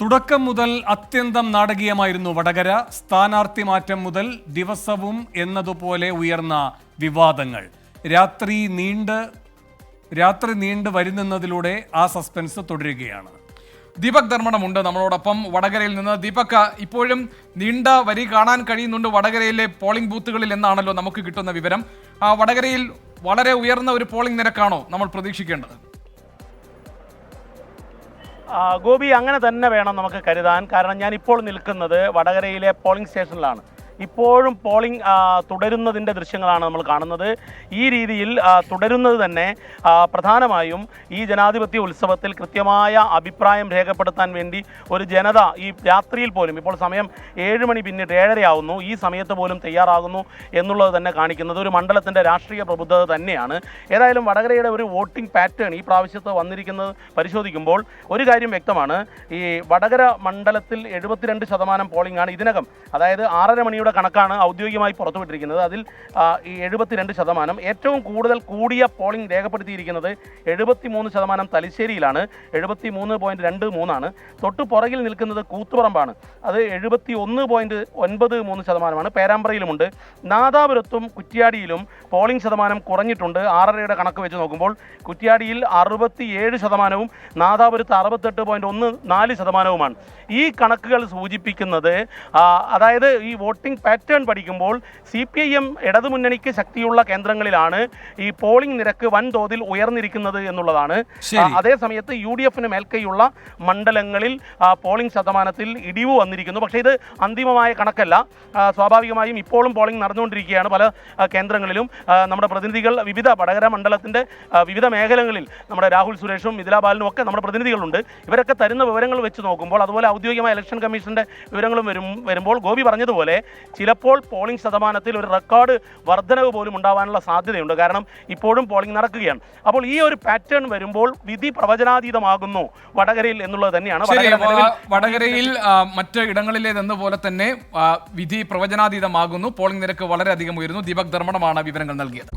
തുടക്കം മുതൽ അത്യന്തം നാടകീയമായിരുന്നു വടകര. സ്ഥാനാർത്ഥി മാറ്റം മുതൽ ദിവസവും എന്നതുപോലെ ഉയർന്ന വിവാദങ്ങൾ. രാത്രി നീണ്ട് രാത്രി നീണ്ട് വരുന്നതിലൂടെ ആ സസ്പെൻസ് തുടരുകയാണ്. ദീപക് ധർമ്മടമുണ്ട് നമ്മളോടൊപ്പം വടകരയിൽ നിന്ന്. ദീപക് ഇപ്പോഴും നീണ്ട വരി കാണാൻ കഴിയുന്നുണ്ട് വടകരയിലെ പോളിംഗ് ബൂത്തുകളിൽ എന്നാണല്ലോ നമുക്ക് കിട്ടുന്ന വിവരം. ആ വടകരയിൽ വളരെ ഉയർന്ന ഒരു പോളിംഗ് നിരക്കാണോ നമ്മൾ പ്രതീക്ഷിക്കേണ്ടത്? ഗോപി അങ്ങനെ തന്നെ വേണം നമുക്ക് കരുതാൻ. കാരണം ഞാൻ ഇപ്പോൾ നിൽക്കുന്നത് വടകരയിലെ പോളിംഗ് സ്റ്റേഷനിലാണ്. ഇപ്പോഴും പോളിംഗ് തുടരുന്നതിന്റെ ദൃശ്യങ്ങളാണ് നമ്മൾ കാണുന്നത്. ഈ രീതിയിൽ തുടരുന്നത് തന്നെ പ്രധാനമായും ഈ ജനാധിപത്യ ഉത്സവത്തിൽ കൃത്യമായ അഭിപ്രായം രേഖപ്പെടുത്താൻ വേണ്ടി ഒരു ജനത ഈ രാത്രിയിൽ പോലും ഇപ്പോൾ സമയം ഏഴ് മണി പിന്നിട്ട് ഏഴരയാവുന്നു ഈ സമയത്ത് പോലും തയ്യാറാകുന്നു എന്നുള്ളത് തന്നെ കാണിക്കുന്നത് ഒരു മണ്ഡലത്തിന്റെ രാഷ്ട്രീയ പ്രബുദ്ധത തന്നെയാണ്. ഏതായാലും വടകരയുടെ ഒരു വോട്ടിംഗ് പാറ്റേൺ ഈ പ്രാവശ്യത്ത് വന്നിരിക്കുന്നത് പരിശോധിക്കുമ്പോൾ ഒരു കാര്യം വ്യക്തമാണ്. ഈ വടകര മണ്ഡലത്തിൽ എഴുപത്തിരണ്ട് ശതമാനം പോളിംഗ് ആണ് ഇതിനകം. അതായത് ആറര മണിയുടെ കണക്കാണ് ഔദ്യോഗികമായി പുറത്തുവിട്ടിരിക്കുന്നത്. അതിൽ ഈ എഴുപത്തിരണ്ട് ശതമാനം ഏറ്റവും കൂടുതൽ കൂടിയ പോളിംഗ് രേഖപ്പെടുത്തിയിരിക്കുന്നത് എഴുപത്തി മൂന്ന് ശതമാനം തലശ്ശേരിയിലാണ്. എഴുപത്തി മൂന്ന് പോയിന്റ് രണ്ട് മൂന്നാണ്. തൊട്ട് പുറകിൽ നിൽക്കുന്നത് കൂത്തുപറമ്പാണ്. അത് എഴുപത്തി ഒന്ന് പോയിന്റ് ഒൻപത് മൂന്ന് ശതമാനമാണ്. പേരാമ്പ്രയിലുമുണ്ട്. നാദാപുരത്തും കുറ്റ്യാടിയിലും പോളിംഗ് ശതമാനം കുറഞ്ഞിട്ടുണ്ട്. ആറരയുടെ കണക്ക് വെച്ച് നോക്കുമ്പോൾ കുറ്റ്യാടിയിൽ അറുപത്തി ഏഴ് ശതമാനവും നാദാപുരത്ത് അറുപത്തെട്ട് പോയിന്റ് ഒന്ന് നാല് ശതമാനവുമാണ്. ഈ കണക്കുകൾ സൂചിപ്പിക്കുന്നത് അതായത് ഈ വോട്ടിംഗ് പാറ്റേൺ പഠിക്കുമ്പോൾ സി പി ഐ എം ഇടതുമുന്നണിക്ക് ശക്തിയുള്ള കേന്ദ്രങ്ങളിലാണ് ഈ പോളിംഗ് നിരക്ക് വൻതോതിൽ ഉയർന്നിരിക്കുന്നത് എന്നുള്ളതാണ്. അതേസമയത്ത് അതേ സമയത്ത് യു ഡി എഫിന് മേൽക്കൈയുള്ള മണ്ഡലങ്ങളിൽ പോളിംഗ് ശതമാനത്തിൽ ഇടിവ് വന്നിരിക്കുന്നു. പക്ഷേ ഇത് അന്തിമമായ കണക്കല്ല. സ്വാഭാവികമായും ഇപ്പോഴും പോളിംഗ് നടന്നുകൊണ്ടിരിക്കുകയാണ് പല കേന്ദ്രങ്ങളിലും. നമ്മുടെ പ്രതിനിധികൾ വിവിധ വടകര മണ്ഡലത്തിന്റെ വിവിധ മേഖലകളിൽ നമ്മുടെ രാഹുൽ സുരേഷും മിഥില ബാലനും ഒക്കെ നമ്മുടെ പ്രതിനിധികളുണ്ട്. ഇവരൊക്കെ തരുന്ന വിവരങ്ങൾ വെച്ച് നോക്കുമ്പോൾ അതുപോലെ ഔദ്യോഗികമായ ഇലക്ഷൻ കമ്മീഷന്റെ വിവരങ്ങളും വരും വരുമ്പോൾ ഗോപി പറഞ്ഞതുപോലെ ചിലപ്പോൾ പോളിംഗ് ശതമാനത്തിൽ ഒരു റെക്കോർഡ് വർധനവ് പോലും ഉണ്ടാവാനുള്ള സാധ്യതയുണ്ട്. കാരണം ഇപ്പോഴും പോളിംഗ് നടക്കുകയാണ്. അപ്പോൾ ഈ ഒരു പാറ്റേൺ വരുമ്പോൾ വിധി പ്രവചനാതീതമാകുന്നു വടകരയിൽ എന്നുള്ളത് തന്നെയാണ്. വടകരയിൽ മറ്റ് ഇടങ്ങളിലേതെന്ന പോലെ തന്നെ വിധി പ്രവചനാതീതമാകുന്നു. പോളിംഗ് നിരക്ക് വളരെയധികം ഉയരുന്നു. ദീപക് ധർമ്മടമാണ് വിവരങ്ങൾ നൽകിയത്.